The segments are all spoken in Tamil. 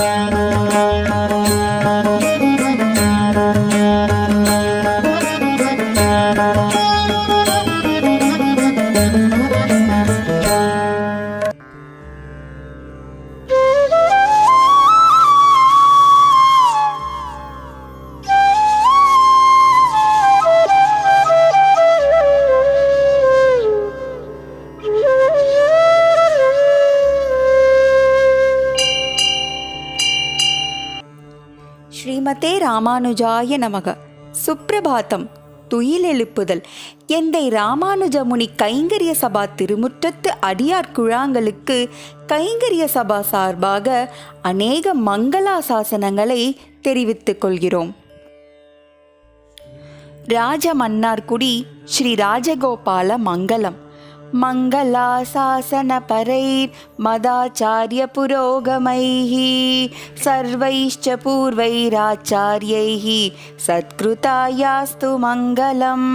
Música ஸ்ரீமதே ராமானுஜாய நமக. சுப்பிரபாதம் துயிலெழுப்புதல் எந்தை ராமானுஜமுனி கைங்கரிய சபா திருமுற்றத்து அடியார் குழாங்களுக்கு கைங்கரிய சபா சார்பாக அநேக மங்களாசாசனங்களை தெரிவித்துக் கொள்கிறோம். ராஜமன்னார்குடி ஸ்ரீ ராஜகோபால மங்கலம் मङ्गलाशासनपरैर् मदाचार्यपुरोगमैः सर्वैश्च पूर्वैराचार्यैः सत्कृतायास्तु मङ्गलम्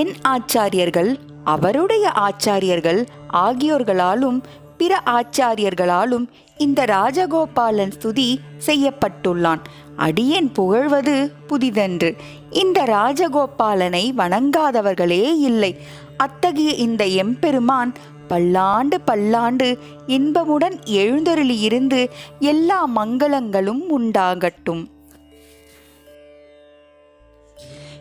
என் ஆச்சாரியர்கள் அவருடைய ஆச்சாரியர்கள் ஆகியோர்களாலும் பிற ஆச்சாரியர்களாலும் இந்த ராஜகோபாலன் ஸ்துதி செய்யப்பட்டுள்ளான். அடியேன் புகழ்வது புதிதன்று. இந்த ராஜகோபாலனை வணங்காதவர்களே இல்லை. அத்தகைய இந்த எம்பெருமான் பல்லாண்டு பல்லாண்டு இன்பமுடன் எழுந்தருளியிருந்து எல்லா மங்களங்களும் உண்டாகட்டும்.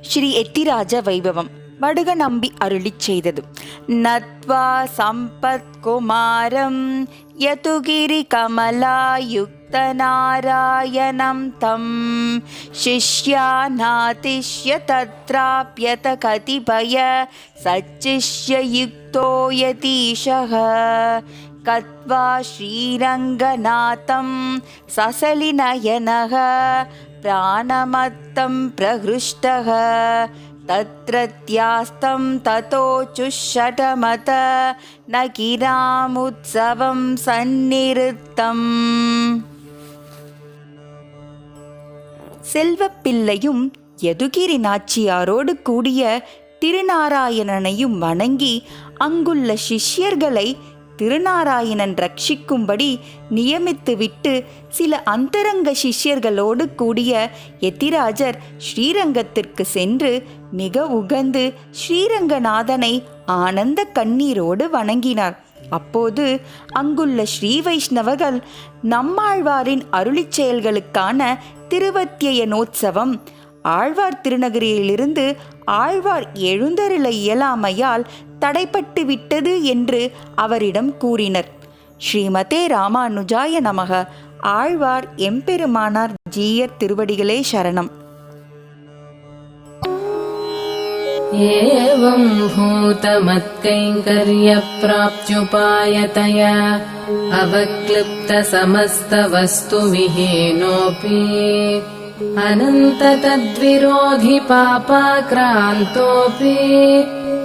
ஸ்ரீ எத்திராஜ வைபவம். வடுக நம்பி அருளி செய்தது. நத்வா சம்பத்குமாரம் யதுகிரி கமலாயுக்த நாராயணம் தம். சிஷ்யாநாதிஷ்ய தத்ராப்யத கதிபய சச்சிஷ்ய யுக்தோ யதீஷக. கத்வா ஸ்ரீரங்கநாதம் சசலிநயனக பிராணமத்தம் பிரகிருஷ்டக तत्रत्यास्तं ततोचुषटमत न गिरामुत्सवं सन्निरुत्तम् செல்வப்பிள்ளையும் யதுகிரி நாச்சியாரோடு கூடிய திருநாராயணனையும் வணங்கி அங்குள்ள சிஷ்யர்களை திருநாராயணன் ரட்சிக்கும்படி நியமித்துவிட்டு சில அந்தரங்க சிஷ்யர்களோடு கூடிய எத்திராஜர் ஸ்ரீரங்கத்திற்கு சென்று மிக உகந்து ஸ்ரீரங்கநாதனை ஆனந்த கண்ணீரோடு வணங்கினார். அப்போது அங்குள்ள ஸ்ரீ வைஷ்ணவர்கள் நம்மாழ்வாரின் அருளிச் செயல்களுக்கான திருவத்தியனோத்சவம் ஆழ்வார் திருநகரியிலிருந்து ஆழ்வார் எழுந்தருள இயலாமையால் தடைப்பட்டு விட்டது என்று அவரிடம் கூறினர் ஸ்ரீமதே ராமானுஜாய நமக ஆழ்வார் எம்பெருமானார் ஜீயர் திருவடிகளே சரணம் एवं भूतमत्कैङ्कर्यप्राप्त्युपायतया अवक्लिप्तसमस्तवस्तुविहीनोऽपि अनन्ततद्विरोधि पापाक्रान्तोऽपि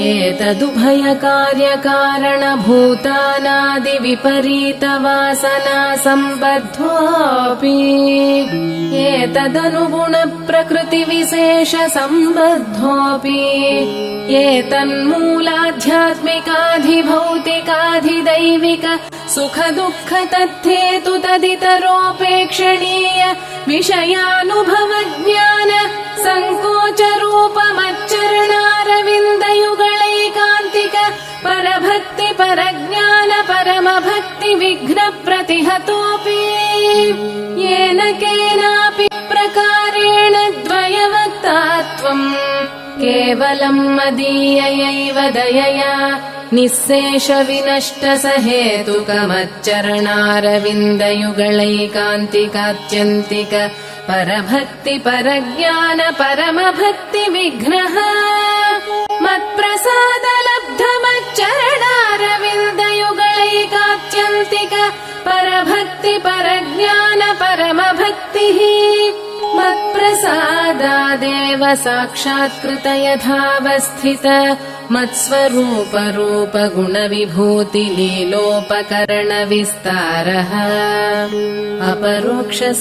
एतदुभयकार्यकारणभूतानादिविपरीतवासना सम्बद्धोऽपि एतदनुगुणप्रकृतिविशेषसम्बद्धोऽपि एतन्मूलाध्यात्मिकाधिभौतिकाधिदैविक सुखदुःख तद्धेतु तदितरोपेक्षणीय विषयानुभवज्ञान परज्ञान येन केनापि प्रकारेण द्वयवक्ता त्वम् केवलम् मदीययैव दयया निःशेषविनष्टसहेतुकमच्चरणारविन्दयुगलैकान्तिकात्यन्तिक विनष्ट परभक्ति परज्ञान परमभक्ति मत्प्रसादलब्धमच्चरण परभक्ति परज्ञान परमभक्तिः। मत्प्रसादादेव साक्षात्कृत यथावस्थित मत्स्वरूपरूपगुणविभूतिलीलोपकरणविस्तारः गुणविभूति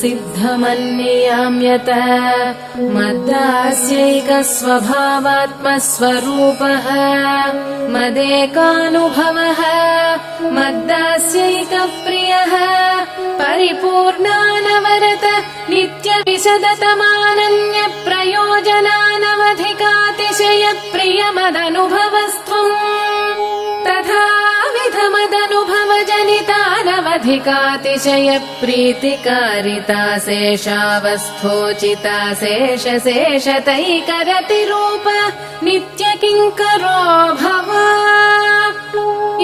मद्दास्यैकस्वभावात्मस्वरूपः। मदेकानुभवः। मद्दास्यैकप्रियः। परिपूर्णानवरत नित्यविशद नित्यविशदतमानन्यप्रयोजनानवधिकातिशयप्रियमदनुभवस्त्वम् तथाविधमदनुभवजनितानवधिकातिशयप्रीतिकारिता शेषावस्थोचिता शेषशेषतैकरतिरूप नित्यकिङ्करो भव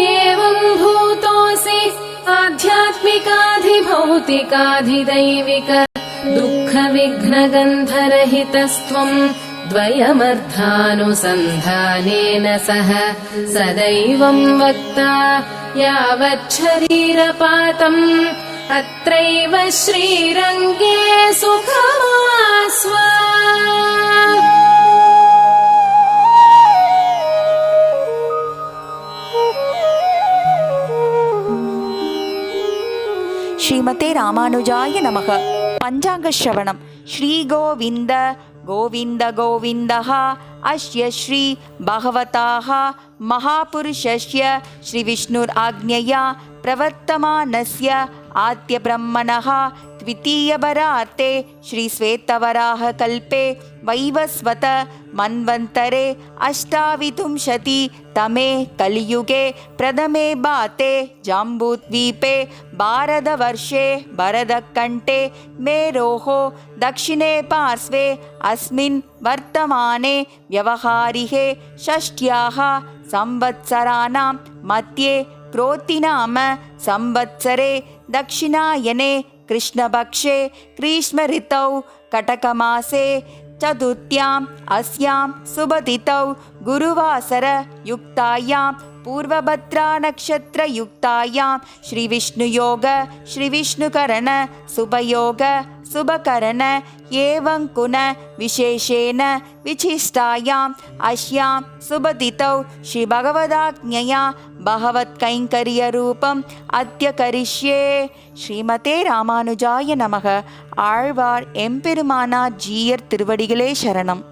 एवम् भूतोऽसि आध्यात्मिकाधिभौतिकाधिदैविक दुःखविघ्नगन्धरहितस्त्वम् द्वयमर्थानुसन्धानेन सह सदैवम् वक्ता यावच्छरीरपातम् अत्रैव श्रीरङ्गे सुखा श्रीमते रामानुजाय नमः। பஞ்சாங்க ஸ்ரவணம் ஸ்ரீ கோவிந்த கோவிந்த கோவிந்தா அஷ்ய ஸ்ரீ பகவதாக மகாபுருஷஸ்ய ஸ்ரீ விஷ்ணுர் ஆக்ஞயா பிரவர்த்தமானஸ்ய ஆத்திய பிரம்மணா द्वितीयभरार्ते श्रीश्वेतवराहकल्पे वैवस्वत मन्वन्तरे अष्टाविंशति तमे कलियुगे प्रथमे बाते जाम्बूद्वीपे भारतवर्षे भरतकण्ठे मेरोः दक्षिणे पार्श्वे अस्मिन् वर्तमाने व्यवहारिहे षष्ट्याः संवत्सराणां मध्ये क्रोतिनाम संवत्सरे दक्षिणायने कृष्णपक्षे ग्रीष्मऋतौ कटकमासे चतुर्थ्याम् अस्यां शुभतिथौ गुरुवासरयुक्तायां पूर्वभद्रानक्षत्रयुक्तायां श्रीविष्णुयोग श्रीविष्णुकरण சுபகரண ஏவங்குண விசேஷேன விசிஷ்டாயாம் அஷ்யாம் சுபதித்தௌ ஸ்ரீ பகவதாஜ்ஞயா பகவத் கைங்கரிய ரூபம் அத்தியகரிஷ்யே. ஸ்ரீமதே ராமானுஜாய நமக. ஆழ்வார் எம்பெருமானார் ஜீயர் திருவடிகளே சரணம்.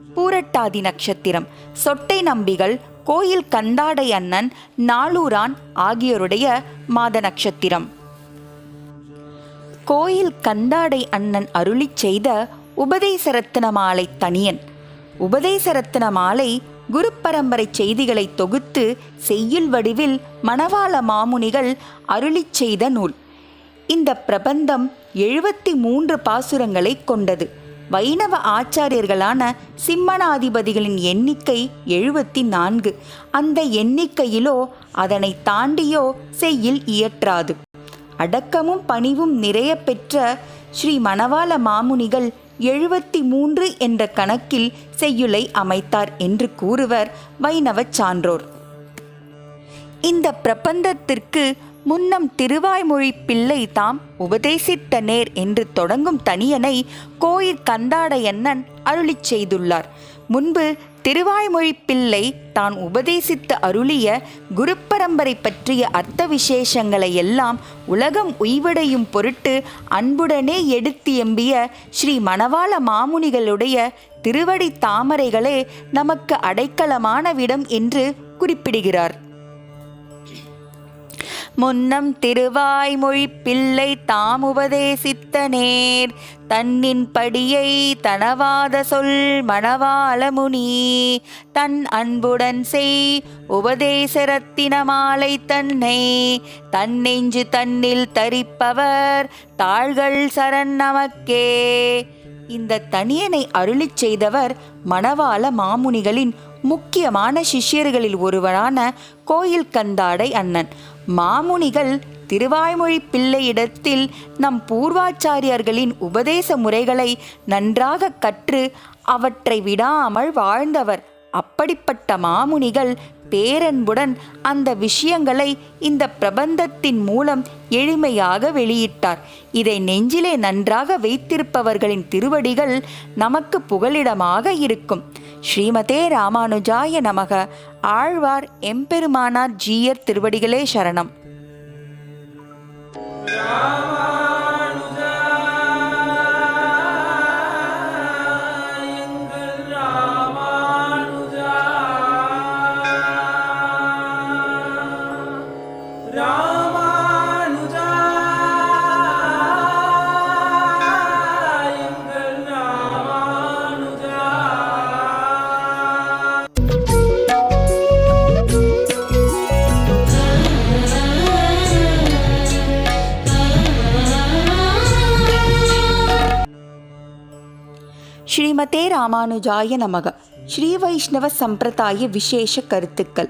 பூரட்டாதி நட்சத்திரம். சொட்டை நம்பிகள் கோயில் கந்தாடை அண்ணன் நாளூரான் ஆகியோருடைய மாத நட்சத்திரம். கோயில் கந்தாடை அண்ணன் அருளிச் செய்த உபதேசரத்ன மாலை தனியன். உபதேசரத்ன மாலை குரு பரம்பரை செய்திகளை தொகுத்து செய்யுள் வடிவில் மணவாள மாமுனிகள் அருளிச் செய்த நூல். இந்த பிரபந்தம் எழுபத்தி மூன்று பாசுரங்களை கொண்டது. வைணவ ஆச்சாரியர்களான சிம்மனாதிபதிகளின் எண்ணிக்கை எழுபத்தி நான்கு அந்த எண்ணிக்கையிலோ அதனை தாண்டியோ செய்யில் இயற்றாது. அடக்கமும் பணிவும் நிறைய பெற்ற ஸ்ரீ மணவாள மாமுனிகள் எழுபத்தி மூன்று என்ற கணக்கில் செய்யுளை அமைத்தார் என்று கூறுவர் வைணவச் சான்றோர். இந்த பிரபந்தத்திற்கு முன்னம் திருவாய்மொழி பிள்ளை தாம் உபதேசித்த நேர் என்று தொடங்கும் தனியனை கோயிற் கந்தாடையண்ணன் அருளிச் செய்துள்ளார். முன்பு திருவாய்மொழி பிள்ளை தான் உபதேசித்து அருளிய குருப்பரம்பரை பற்றிய அர்த்த விசேஷங்களை எல்லாம் உலகம் உய்வடையும் பொருட்டு அன்புடனே எடுத்து எம்பிய ஸ்ரீ மணவாள மாமுனிகளுடைய திருவடி தாமரைகளே நமக்கு அடைக்கலமான விடம் என்று குறிப்பிடுகிறார். முன்னம் திருவாய்மொழி பிள்ளை தாம் உபதேசித்த நேர் தன்னின் படியை தனவாத சொல் மணவாள முனி. தன் அன்புடன் செய் உபதேசரத்தின மாலை தன்னை. தன்னெஞ்சு தன்னில் தரிப்பவர் தாள்கள் சரண் நமக்கே. இந்த தனியனை அருளிச் செய்தவர் மணவாள மாமுனிகளின் முக்கியமான சிஷ்யர்களில் ஒருவரான கோயில் கந்தாடை அண்ணன். மாமுனிகள் திருவாய்மொழி பிள்ளையிடத்தில் நம் பூர்வாச்சாரியர்களின் உபதேச முறைகளை நன்றாக கற்று அவற்றை விடாமல் வாழ்ந்தவர். அப்படிப்பட்ட மாமுனிகள் பேரன்புடன் அந்த விஷயங்களை இந்த பிரபந்தத்தின் மூலம் எளிமையாக வெளியிட்டார். இதை நெஞ்சிலே நன்றாக வைத்திருப்பவர்களின் திருவடிகள் நமக்கு புகலிடமாக இருக்கும். ஸ்ரீமதே ராமானுஜாய நமக. ஆழ்வார் எம்பெருமானார் ஜீயர் திருவடிகளே சரணம். ராமானுஜா ஸ்ரீமதே ராமானுஜாய நமக. ஸ்ரீ வைஷ்ணவ சம்பிரதாய விசேஷ கருத்துக்கள்.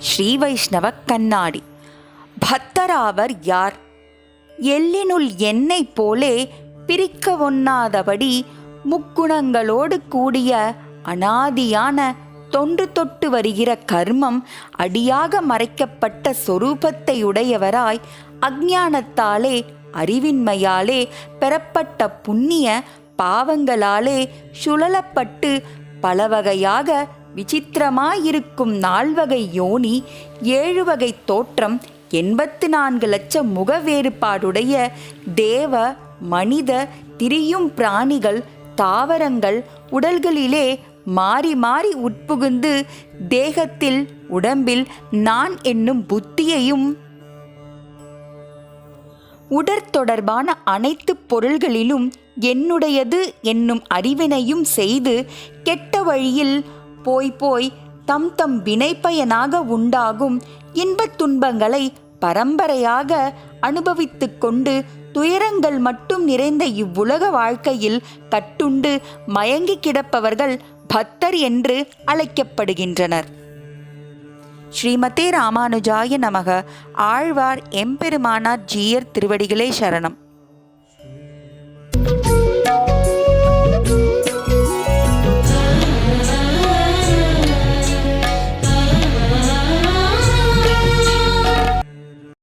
ஸ்ரீ வைஷ்ணவ கண்ணாடி பக்தராவர் யார்? எல்லினுள் எண்ணெய் போலே பிரிக்க ஒண்ணாதபடி முக்குணங்களோடு கூடிய அனாதியான தொன்று தொட்டு வருகிற கர்மம் அடியாக மறைக்கப்பட்ட சொரூபத்தை உடையவராய் அஜானத்தாலே அறிவின்மையாலே பெறப்பட்ட புண்ணிய பாவங்களாலே சுழலப்பட்டு பலவகையாக விசித்திரமாயிருக்கும் நால்வகை யோனி ஏழு வகை தோற்றம் எண்பத்து நான்கு லட்சம் முக வேறுபாடுடைய தேவ மனித திரியும் பிராணிகள் தாவரங்கள் உடல்களிலே மாறி மாறி உட்புகுந்து தேகத்தில் உடம்பில் நான் என்னும் புத்தியையும் உடற்தொடர்பான அனைத்து பொருள்களிலும் என்னுடையது என்னும் அறிவினையும் செய்து கெட்ட வழியில் போய் போய் தம் தம் வினைப்பயனாக உண்டாகும் இன்பத் துன்பங்களை பரம்பரையாக அனுபவித்துக் கொண்டு துயரங்கள் மட்டும் நிறைந்த இவ்வுலக வாழ்க்கையில் கட்டுண்டு மயங்கி கிடப்பவர்கள் பக்தர் என்று அழைக்கப்படுகின்றனர். ஸ்ரீமதே ராமானுஜாய நமக. ஆழ்வார் எம்பெருமானார் ஜீயர் திருவடிகளே சரணம்.